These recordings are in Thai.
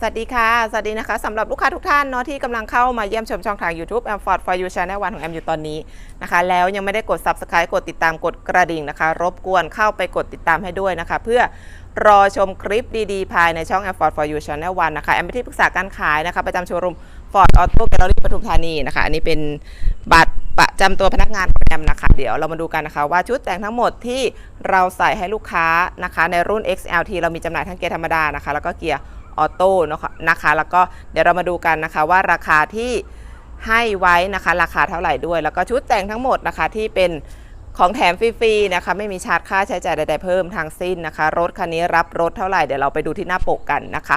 สวัสดีค่ะ สวัสดีนะคะสำหรับลูกค้าทุกท่านเนาะที่กำลังเข้ามาเยี่ยมชมช่องทาง YouTube a m Ford for You Channel วันของแอมอยู่ตอนนี้นะคะ แล้วยังไม่ได้กด Subscribe กดติดตามกดกระดิ่งนะคะ รบกวนเข้าไปกดติดตามให้ด้วยนะคะ เพื่อรอชมคลิปดีๆ ภายในช่อง a m Ford for You Channel วันนะคะแอมเป็นที่ปรึกษาการขายนะคะประจำโชว์รูม Ford Auto Gallery ปทุมธานีนะคะ อันนี้เป็นบัตรประจำตัวพนักงานของแอมนะคะ เดี๋ยวเรามาดูกันนะคะว่าชุดแต่งทั้งหมดที่เราใส่ให้ลูกค้านะคะ ในรุ่น XLT เรามีจำหน่ายทั้งเกียร์ธรรมดานะคะ แล้วก็เกียร์ ออโต้นะคะ แล้วก็เดี๋ยวเรามาดูกันนะคะว่าราคาที่ให้ไว้นะคะราคาเท่าไหร่ด้วย แล้วก็ชุดแต่งทั้งหมดนะคะที่เป็นของแถมฟรีๆนะคะไม่มีชาร์จค่าใช้จ่ายใดๆเพิ่มทางสิ้นนะคะ รถคันนี้รับรถเท่าไหร่เดี๋ยวเราไปดูที่หน้าปกกันนะคะ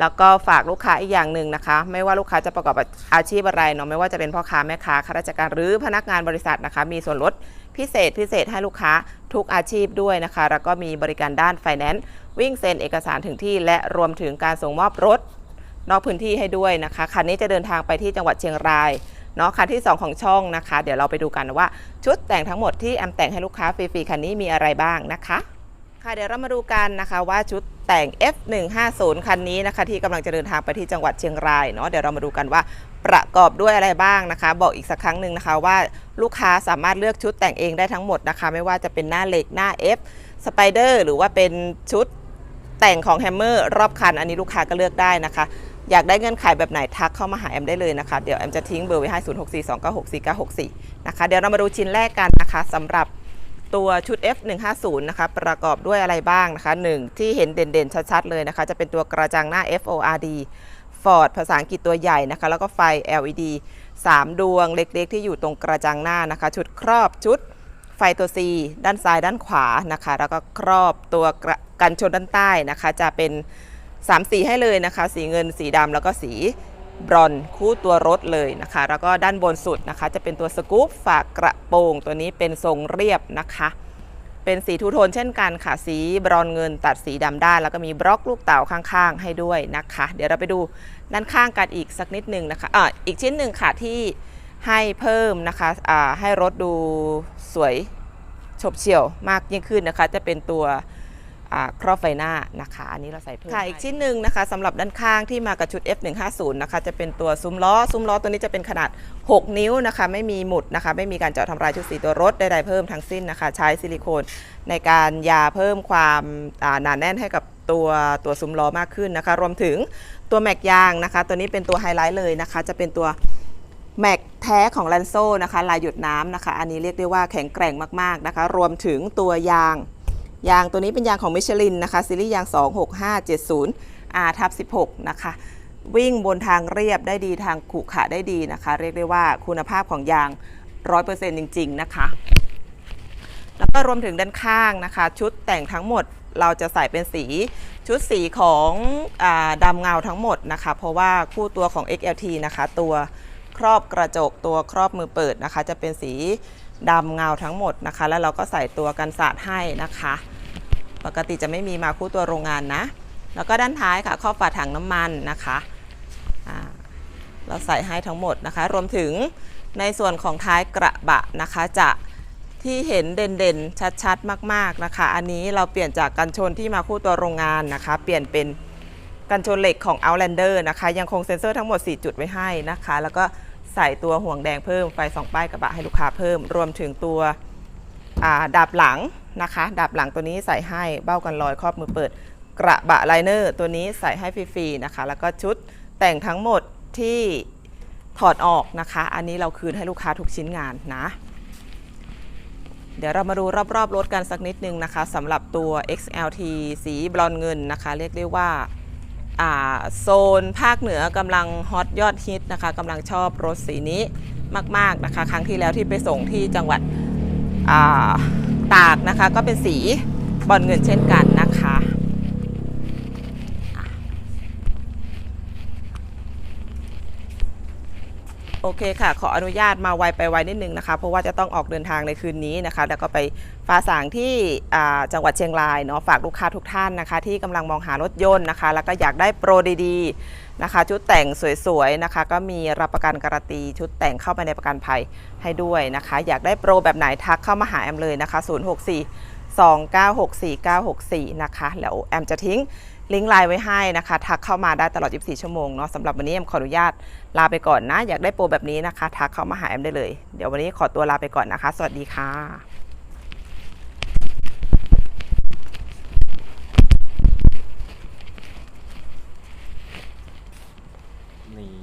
แล้วก็ฝากลูกค้าอีกอย่างหนึ่งนะคะ ไม่ว่าลูกค้าจะประกอบอาชีพอะไรเนาะไม่ว่าจะเป็นพ่อค้าแม่ค้าข้าราชการหรือพนักงานบริษัทนะคะ มีส่วนลดพิเศษพิเศษให้ลูกค้าทุกอาชีพด้วยนะคะ แล้วก็มีบริการด้านไฟแนนซ์วิ่งเซ็นเอกสารถึงที่ และรวมถึงการส่งมอบรถ นอกพื้นที่ให้ด้วยนะคะคันนี้จะเดินทางไปที่จังหวัดเชียงรายเนาะคันที่ 2 ของช่องนะคะ เดี๋ยวเราไปดูกันว่า ชุดแต่งทั้งหมดที่แอมแต่งให้ลูกค้าฟรีๆคันนี้มีอะไรบ้างนะคะ ค่ะเดี๋ยวเรามาดูกันนะคะว่าชุดแต่ง F150 คันนี้นะคะที่กำลังจะเดินทางไปที่จังหวัดเชียงรายเนาะเดี๋ยวเรามาดูกันว่าประกอบด้วยอะไรบ้างนะคะ บอกอีกสักครั้งหนึ่งนะคะว่าลูกค้าสามารถเลือกชุดแต่งเองได้ทั้งหมดนะคะ ไม่ว่าจะเป็นหน้าเหล็กหน้า F สไปเดอร์หรือว่าเป็นชุดแต่งของแฮมเมอร์รอบคัน อันนี้ลูกค้าก็เลือกได้นะคะ อยากได้เงื่อนไขแบบไหนทักเข้ามาหาแอมได้เลยนะคะเดี๋ยวแอมจะทิ้งเบอร์ไว้ให้ 0 6 4 2 9 6 4 9 6 4 นะคะเดี๋ยวเรามาดูชิ้นแรกกันนะคะสำหรับ ตัวชุด F150 นะคะประกอบด้วยอะไรบ้างนะคะ 1 ที่เห็นเด่นๆ ชัดๆ เลยนะคะ จะเป็นตัวกระจังหน้า FORD Ford ภาษาอังกฤษตัวใหญ่นะคะ แล้วก็ไฟ LED 3 ดวงเล็กๆ ที่อยู่ตรงกระจังหน้านะคะ ชุดครอบชุดไฟตัว C ด้านซ้ายด้านขวานะคะ แล้วก็ครอบตัวก,กันชนด้านใต้นะคะ จะเป็น 3 สีให้เลยนะคะ สีเงินสีดำแล้วก็สี บรอนคู่ตัวรถเลยนะคะ แล้วก็ด้านบนสุดนะคะ จะเป็นตัวสกู๊ปฝากกระโปรงตัวนี้เป็นทรงเรียบนะคะ เป็นสีทูโทนเช่นกันค่ะ สีบรอนเงินตัดสีดำด้าน แล้วก็มีบล็อกลูกเต๋าข้างๆ ให้ด้วยนะคะ เดี๋ยวเราไปดูด้านข้างกันอีกสักนิดหนึ่งนะคะอ่าอีกชิ้นหนึ่งค่ะที่ให้เพิ่มนะคะอ่าให้รถดูสวยฉบเฉี่ยวมากยิ่งขึ้นนะคะ จะเป็นตัว ครอบไฟหน้านะคะ อันนี้เราใส่เพิ่มค่ะอีกชิ้นหนึ่งนะคะสำหรับด้านข้างที่มากับชุด F150 นะคะจะเป็นตัวซุ้มล้อ ซุ้มล้อตัวนี้จะเป็นขนาด 6 นิ้วนะคะ ไม่มีหมุดนะคะ ไม่มีการเจาะทำลายชุดสีตัวรถใดๆเพิ่มทั้งสิ้นนะคะ ใช้ซิลิโคนในการยาเพิ่มความอ่าหนาแน่นให้กับตัวตัวซุ้มล้อมากขึ้นนะคะ รวมถึงตัวแม็กยางนะคะ ตัวนี้เป็นตัวไฮไลท์เลยนะคะ จะเป็นตัวแม็กแท้ของแลนโซนะคะ ลายหยุดน้ำนะคะ อันนี้เรียกได้ว่าแข็งแกร่งมากๆนะคะ รวมถึงตัวยาง ยางตัวนี้เป็นยางของมิชลินนะคะซีรีส์ยาง 26570 R ทับ16 นะคะ วิ่งบนทางเรียบได้ดีทางขรุขระได้ดีนะคะ เรียกได้ว่าคุณภาพของยาง 100%จริง ๆ นะคะ แล้วก็รวมถึงด้านข้างนะคะ ชุดแต่งทั้งหมดเราจะใส่เป็นสีชุดสีของอดำเงาทั้งหมดนะคะ เพราะว่าคู่ตัวของ XLT นะคะ ตัวครอบกระจกตัวครอบมือเปิดนะคะ จะเป็นสีดำเงาทั้งหมดนะคะ แล้วเราก็ใส่ตัวกันสาดให้นะคะ ปกติจะไม่มีมาคู่ตัวโรงงานนะ แล้วก็ด้านท้ายค่ะครอบฝาถังน้ำมันนะคะเราใส่ให้ทั้งหมดนะคะ รวมถึงในส่วนของท้ายกระบะนะคะจะที่เห็นเด่นๆ ชัดๆ มากๆนะคะ อันนี้เราเปลี่ยนจากกันชนที่มาคู่ตัวโรงงานนะคะ เปลี่ยนเป็นกันชนเหล็กของ Outlander นะคะ ยังคงเซ็นเซอร์ทั้งหมด 4 จุดไว้ให้นะคะ แล้วก็ใส่ตัวห่วงแดงเพิ่มไฟสองป้ายกระบะให้ลูกค้าเพิ่ม รวมถึงตัวดาบหลัง นะคะดาบหลังตัวนี้ใส่ให้เบ้ากันลอยครอบมือเปิด กระบะไลเนอร์ตัวนี้ใส่ให้ฟรีๆนะคะ แล้วก็ชุดแต่งทั้งหมดที่ถอดออกนะคะ อันนี้เราคืนให้ลูกค้าทุกชิ้นงานนะ เดี๋ยวเรามาดูรอบๆรถกันสักนิดนึงนะคะสำหรับตัว XLT สีบรอนเงินนะคะ เรียกได้ว่าอ่าโซนภาคเหนือกำลังฮอตยอดฮิตนะคะกำลังชอบรถสีนี้มาก ๆนะคะ ครั้งที่แล้วที่ไปส่งที่จังหวัดอ่า ตากนะคะ ก็เป็นสีบอนซ์เงินเช่นกันนะคะโอเคค่ะ ขออนุญาตมาไวไปไวนิดนึงนะคะ เพราะว่าจะต้องออกเดินทางในคืนนี้นะคะ แล้วก็ไปฟ้าสางที่จังหวัดเชียงรายเนาะ ฝากลูกค้าทุกท่านนะคะ ที่กำลังมองหารถยนต์นะคะ แล้วก็อยากได้โปรดีๆ นะคะ ชุดแต่งสวยๆนะคะ ก็มีรับประกันการันตีชุดแต่งเข้าไปในประกันภัยให้ด้วยนะคะ อยากได้โปรแบบไหนทักเข้ามาหาแอมเลยนะคะ 064 2964 964 นะคะ แล้วแอมจะทิ้งลิงก์ไลน์ไว้ให้นะคะ ทักเข้ามาได้ตลอด 24 ชั่วโมงเนาะสำหรับวันนี้แอมขออนุญาตลาไปก่อนนะ อยากได้โปรแบบนี้นะคะ ทักเข้ามาหาแอมได้เลย เดี๋ยววันนี้ขอตัวลาไปก่อนนะคะ สวัสดีค่ะ นี่